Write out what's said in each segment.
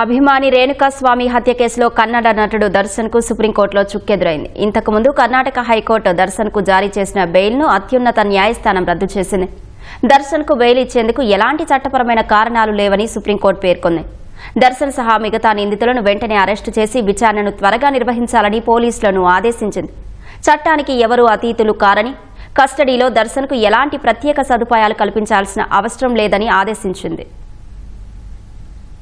అభిమాని రేణుకాస్వామి హత్య కేసులో కన్నడ నటుడు దర్శన్కు సుప్రీంకోర్టులో చుక్కెదురైంది. ఇంతకుముందు కర్ణాటక హైకోర్టు దర్శన్కు జారీ చేసిన బెయిల్ను అత్యున్నత న్యాయస్థానం రద్దు చేసింది. దర్శన్కు బెయిల్ ఇచ్చేందుకు ఎలాంటి చట్టపరమైన కారణాలు లేవని సుప్రీంకోర్టు పేర్కొంది. దర్శన్ సహా మిగతా నిందితులను వెంటనే అరెస్టు చేసి విచారణను త్వరగా నిర్వహించాలని పోలీసులను ఆదేశించింది. చట్టానికి ఎవరూ అతీతులు కారని కస్టడీలో దర్శన్కు ఎలాంటి ప్రత్యేక సదుపాయాలు కల్పించాల్సిన అవసరం లేదని ఆదేశించింది.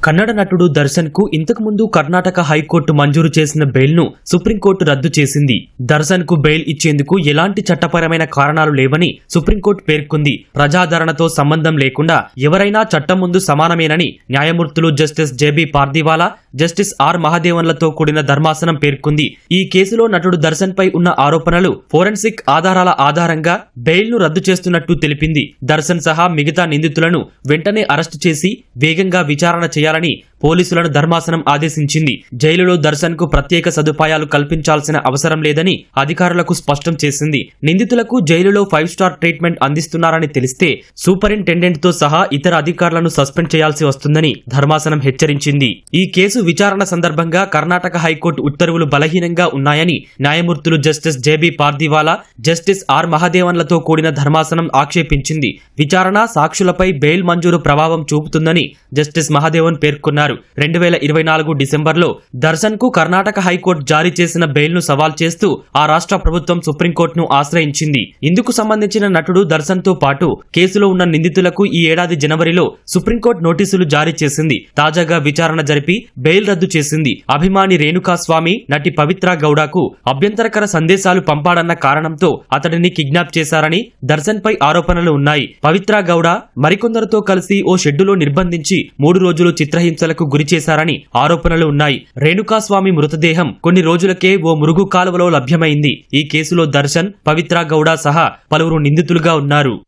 కన్నడ నటుడు దర్శన్కు ఇంతకు ముందు కర్ణాటక హైకోర్టు మంజూరు చేసిన బెయిల్ను సుప్రీంకోర్టు రద్దు చేసింది. దర్శన్కు బెయిల్ ఇచ్చేందుకు ఎలాంటి చట్టపరమైన కారణాలు లేవని సుప్రీంకోర్టు పేర్కొంది. ప్రజాదరణతో సంబంధం లేకుండా ఎవరైనా చట్టం ముందు సమానమేనని న్యాయమూర్తులు justice JB Pardiwala justice R మహాదేవన్లతో కూడిన ధర్మాసనం పేర్కొంది. ఈ కేసులో నటుడు దర్శన్ పై ఉన్న ఆరోపణలు ఫోరెన్సిక్ ఆధారాల ఆధారంగా బెయిల్ను రద్దు చేస్తున్నట్టు తెలిపింది. దర్శన్ సహా మిగతా నిందితులను వెంటనే అరెస్టు చేసి వేగంగా విచారణ చేయాలని పోలీసులను ధర్మాసనం ఆదేశించింది. జైలులో దర్శన్కు ప్రత్యేక సదుపాయాలు కల్పించాల్సిన అవసరం లేదని అధికారులకు స్పష్టం చేసింది. నిందితులకు జైలులో ఫైవ్ స్టార్ ట్రీట్మెంట్ అందిస్తున్నారని తెలిస్తే సూపరింటెండెంట్తో సహా ఇతర అధికారులను సస్పెండ్ చేయాల్సి వస్తుందని ధర్మాసనం హెచ్చరించింది. ఈ కేసు విచారణ సందర్భంగా కర్ణాటక హైకోర్టు ఉత్తర్వులు బలహీనంగా ఉన్నాయని న్యాయమూర్తులు justice JB Pardiwala justice R మహాదేవన్లతో కూడిన ధర్మాసనం ఆక్షేపించింది. విచారణ సాక్షులపై బెయిల్ మంజూరు ప్రభావం చూపుతుందని జస్టిస్ మహాదేవన్ పేర్కొన్నారు. రెండు వేల ఇరవై నాలుగు డిసెంబర్లో దర్శన్కు కర్ణాటక హైకోర్టు జారీ చేసిన బెయిల్ను సవాల్ చేస్తూ ఆ రాష్ట్ర ప్రభుత్వం సుప్రీంకోర్టును ఆశ్రయించింది. ఇందుకు సంబంధించిన నటుడు దర్శన్తో పాటు కేసులో ఉన్న నిందితులకు ఈ ఏడాది జనవరిలో సుప్రీంకోర్టు నోటీసులు జారీ చేసింది. తాజాగా విచారణ జరిపి బెయిల్ రద్దు చేసింది. అభిమాని రేణుకా స్వామి నటి పవిత్ర గౌడకు అభ్యంతరకర సందేశాలు పంపాడన్న కారణంతో అతడిని కిడ్నాప్ చేశారని దర్శన్ పై ఆరోపణలు ఉన్నాయి. పవిత్ర గౌడ మరికొందరితో కలిసి ఓ షెడ్డులో నిర్బంధించి మూడు రోజులు చిత్రహింసలకు గురి చేశారని ఆరోపణలు ఉన్నాయి. రేణుకాస్వామి మృతదేహం కొన్ని రోజులకే ఓ మురుగు కాలువలో లభ్యమైంది. ఈ కేసులో దర్శన్ పవిత్ర గౌడ సహా పలువురు నిందితులుగా ఉన్నారు.